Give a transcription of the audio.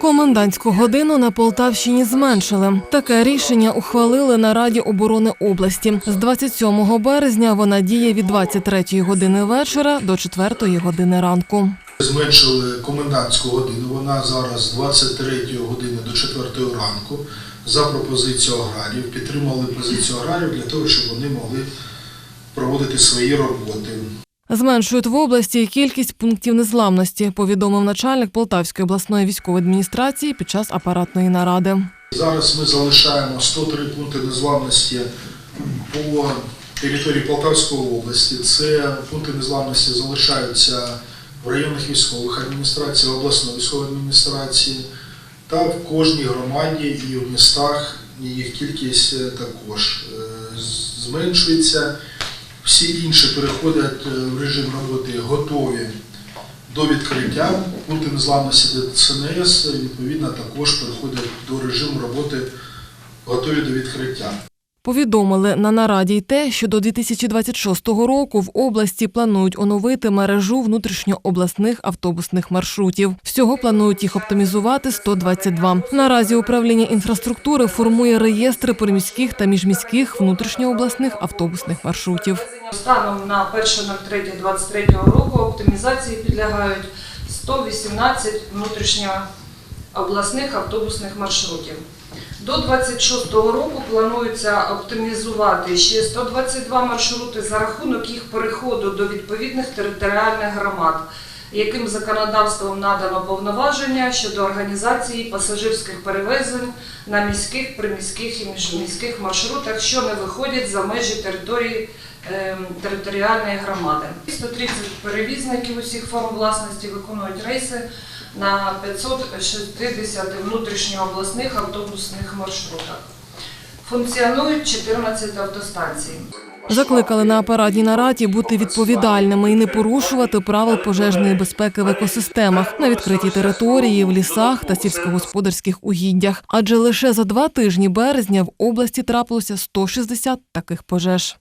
Комендантську годину на Полтавщині зменшили. Таке рішення ухвалили на Раді оборони області. З 27 березня вона діє від 23 години вечора до 4 години ранку. Зменшили комендантську годину. Вона зараз з 23 години до 4 ранку за пропозицію аграріїв. Підтримали позицію аграріїв для того, щоб вони могли проводити свої роботи. Зменшують в області кількість пунктів незламності, повідомив начальник Полтавської обласної військової адміністрації під час апаратної наради. Зараз ми залишаємо 103 пункти незламності по території Полтавської області. Це пункти незламності залишаються в районних військових адміністраціях, обласної військової адміністрації та в кожній громаді і в містах їх кількість також е, зменшується. Всі інші переходять е, в режим роботи готові до відкриття. Пункти незламності ДСНС відповідно також переходять до режиму роботи готові до відкриття. Повідомили на нараді й те, що до 2026 року в області планують оновити мережу внутрішньообласних автобусних маршрутів. Всього планують їх оптимізувати 122. Наразі управління інфраструктури формує реєстри приміських та міжміських внутрішньообласних автобусних маршрутів. Станом на 1.03.23 року оптимізації підлягають 118 внутрішньообласних автобусних маршрутів. До 26 року планується оптимізувати ще 122 маршрути за рахунок їх переходу до відповідних територіальних громад, яким законодавством надано повноваження щодо організації пасажирських перевезень на міських, приміських і міжміських маршрутах, що не виходять за межі території ем, територіальної громади. 130 перевізників усіх форм власності виконують рейси на 560 внутрішньообласних автобусних маршрутах. Функціонують 14 автостанцій. Закликали на апаратній нараді бути відповідальними і не порушувати правил пожежної безпеки в екосистемах на відкритій території, в лісах та сільськогосподарських угіддях. Адже лише за два тижні березня в області трапилося 160 таких пожеж.